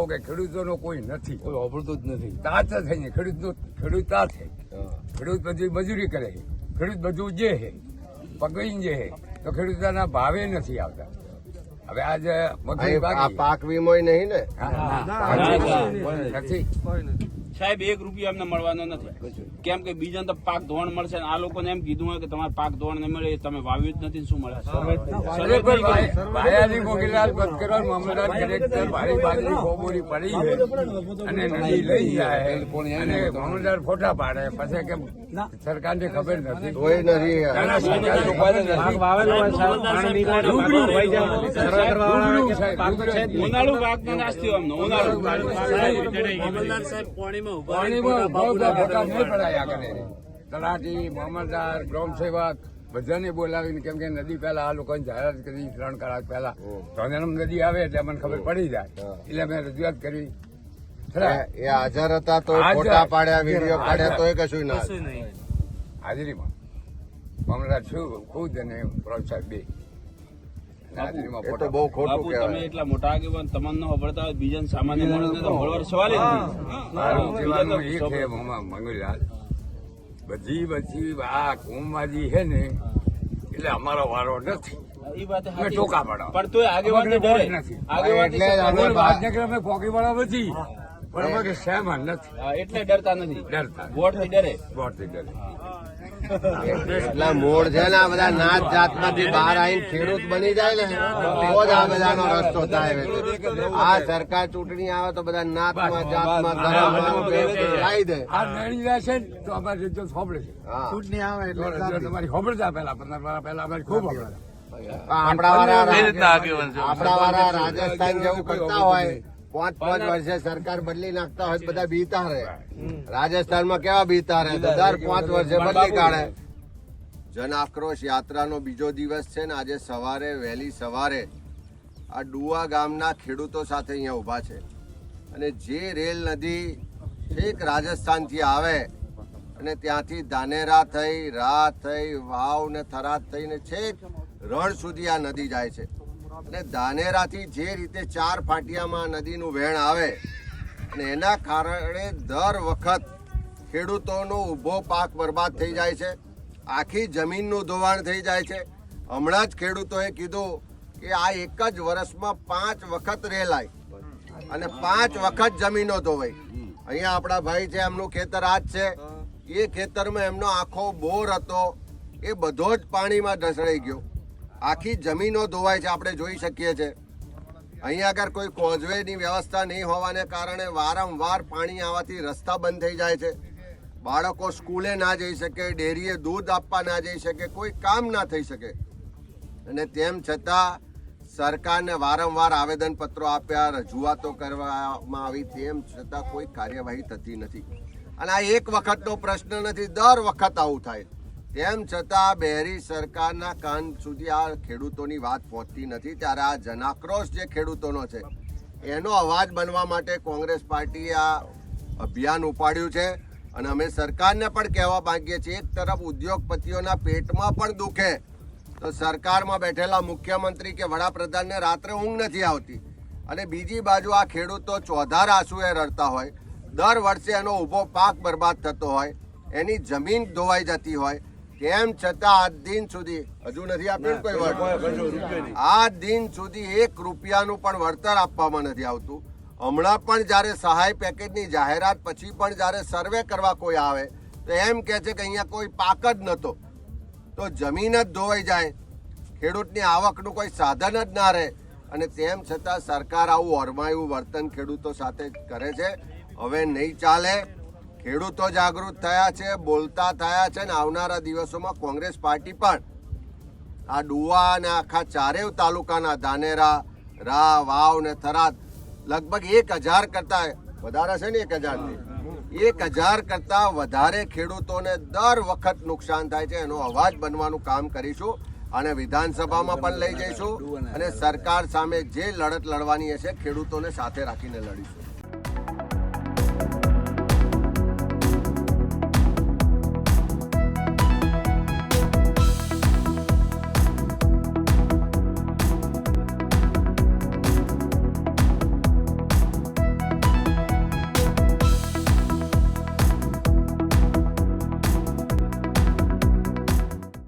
કહો કે ખેડૂતોનો કોઈ નથી. કોઈ વાપરતું જ નથી. તાત થઈને ખેડૂત ખેડૂત તા છે હા. ખેડૂત બધી મજૂરી કરે છે ખેડૂત બધું જે છે પકડીને જે છે તો ખેડૂતોના ભાવે નથી આવતા. હવે આજે પાક વીમો નહીં ને? નથી. સાહેબ એક રૂપિયા અમને મળવાનો નથી. કેમ કે બીજાને તો પાક ધોવાણ મળશે આ લોકોને એમ કીધું હોય કે તમારે પાક ધોવાણ નહીં મળે તમે વાવ્યું જ નથી શું મળે? ભાયાની મોગીલાલ બચકરવાલ મામલતદાર કલેક્ટર ભારી બાજરી ખોબોરી પડી છે અને નદી લઈ જાય. અને મામલતદાર ફોટા પાડે. પછી કે સરકારને ખબર નથી. ઉનાળુ પાક નો નાશ થયો અમને. ઉનાળુ. સાહેબ પાણીમાં પાણીમાં ઊભા ઊભા નહીં પડાયા કરે. તલાટી મામલદાર ગ્રામ સેવક બધાને બોલાવીને કેમ કે નદી પહેલા આ લોકોને જાહેરાત કરી ત્રણ કલાક પહેલા. તો નદી આવે એટલે મને ખબર પડી જાય. એટલે મેં રજૂઆત કરી. ખરા? એ હાજર હતા તો ફોટા પાડ્યા વીડિયો પાડ્યા તો એ કશું ના નહીં. હાજરીમાં. મામલદાર છું ખુદ અને પ્રભુ સાહેબ બે. એ તો બહુ ખોટું તમે એટલા મોટા આગેવાન તમને ખબરતા હોય બીજા સામાન્ય માણસને તો મળવાનો સવાલ જ મારું બીજા એ છે મામા મંગુલાલ બધી બધી આ કુંભાજી છે ને એટલે અમારો વારો નથી. ટોકા પડાવો. પણ આગેવાન વોટ નથી. આગેવાન એટલે અમે અમારે બા- ભાજનગર અમે પોકીવાળા નથી. પણ એટલે ડરતા નથી. ડરતા વોટથી ડરે. વોટથી ડરે. એટલા મૂળ છે ને આ બધા નાચ જાતમાંથી બહાર આવીને ખેડૂત બની જાય ને તો જ આ બધાનો રસ્તો થાય આ સરકાર ચૂંટણી આવે તો બધા નાતમાં જાતમાં માં ખાઈ દે. આ નડી જાય છે તો અમારી રીતે સાંભળે છે. ચૂંટણી આવે એટલે તમારી સાંભળતા પહેલા પહેલા અમારી ખૂબ સાંભળતા આપણા વાળા? આપણા વાળા રાજસ્થાન જેવું કરતા હોય પાંચ પાંચ વર્ષે સરકાર બદલી નાખતા હોય બધા બીતા રહે. રાજસ્થાનમાં કેવા બીતા રહે? તો દર પાંચ વર્ષે બદલી કાઢે. જન આક્રોશ યાત્રાનો બીજો દિવસ છે ને આજે સવારે વહેલી સવારે આ ડુવા ગામના ખેડૂતો સાથે અહીંયા ઊભા છે. અને જે રેલ નદી છેક રાજસ્થાનથી આવે અને ત્યાંથી ધાનેરા થઈ રા થઈ વાવ ને થરાદ થઈને છેક રણ સુધી આ નદી જાય છે. અને ધાનેરાથી જે રીતે ચાર ફાટિયામાં નદીનું વહેણ આવે અને એના કારણે દર વખત ખેડૂતોનો ઊભો પાક બરબાદ થઈ જાય છે, આખી જમીનનું ધોવાણ થઈ જાય છે. હમણાં જ ખેડૂતોએ કીધું કે આ એક જ વર્ષમાં પાંચ વખત રેલાય અને પાંચ વખત જમીનો ધોવાઈ અહીંયા આપણા ભાઈ છે, એમનું ખેતર આ જ છે. એ ખેતરમાં એમનો આખો બોર હતો. એ બધો જ પાણીમાં ઢસડાઈ ગયો. આખી જમીનો ધોવાય છે, આપણે જોઈ શકીએ છીએ. અહીંયા આગળ કોઈ કોઝવેની વ્યવસ્થા નહીં હોવાને કારણે વારંવાર પાણી આવવાથી રસ્તા બંધ થઈ જાય છે. બાળકો સ્કૂલે ના જઈ શકે, ડેરીએ દૂધ આપવા ના જઈ શકે, કોઈ કામ ના થઈ શકે. અને તેમ છતાં સરકારને વારંવાર આવેદનપત્રો આપ્યા, રજૂઆતો કરવામાં આવી, તેમ છતાં કોઈ કાર્યવાહી થતી નથી. અને આ એક વખતનો પ્રશ્ન નથી, દર વખત આવું થાય. તેમ છતાં બહેરી સરકારના કાન સુધી આ ખેડૂતોની વાત પહોંચતી નથી. ત્યારે આ જનાક્રોશ જે ખેડૂતોનો છે, એનો અવાજ બનવા માટે કોંગ્રેસ પાર્ટીએ આ અભિયાન ઉપાડ્યું છે. અને અમે સરકારને પણ કહેવા માંગીએ છીએ, એક તરફ ઉદ્યોગપતિઓના પેટમાં પણ દુખે, તો સરકારમાં બેઠેલા મુખ્યમંત્રી કે વડાપ્રધાનને રાત્રે ઊંઘ નથી આવતી. અને બીજી બાજુ આ ખેડૂતો ચોધાર આંસુએ રડતા હોય, દર વર્ષે એનો ઊભો પાક બરબાદ થતો હોય, એની જમીન ધોવાઈ જતી હોય તેમ છતાં આજ દિન સુધી હજુ નથી આપ્યું કોઈ વળતર? આ દિન સુધી એક રૂપિયાનું પણ વળતર આપવામાં નથી આવતું. હમણાં પણ જ્યારે સહાય પેકેજની જાહેરાત પછી પણ જ્યારે સર્વે કરવા કોઈ આવે તો એમ કહે છે કે અહીંયા કોઈ પાક જ નહોતો. તો જમીન જ ધોવાઈ જાય. ખેડૂતની આવકનું કોઈ સાધન જ ના રહે. અને તેમ છતાં સરકાર આવું ઓરમાયું વર્તન ખેડૂતો સાથે કરે છે. હવે નહીં ચાલે. ખેડૂતો જાગૃત થયા છે, બોલતા થયા છે ને આવનારા દિવસોમાં કોંગ્રેસ પાર્ટી પણ આ ડુવા અને આખા ચારેવ તાલુકાના ધાનેરા, રા, વાવ ને થરાદ લગભગ એક હજાર કરતા વધારે છે ને એક હજારથી? એક હજાર કરતા વધારે ખેડૂતોને દર વખત નુકસાન થાય છે, એનો અવાજ બનવાનું કામ કરીશું અને વિધાનસભામાં પણ લઈ જઈશું અને સરકાર સામે જે લડત લડવાની હશે ખેડૂતોને સાથે રાખીને લડીશું.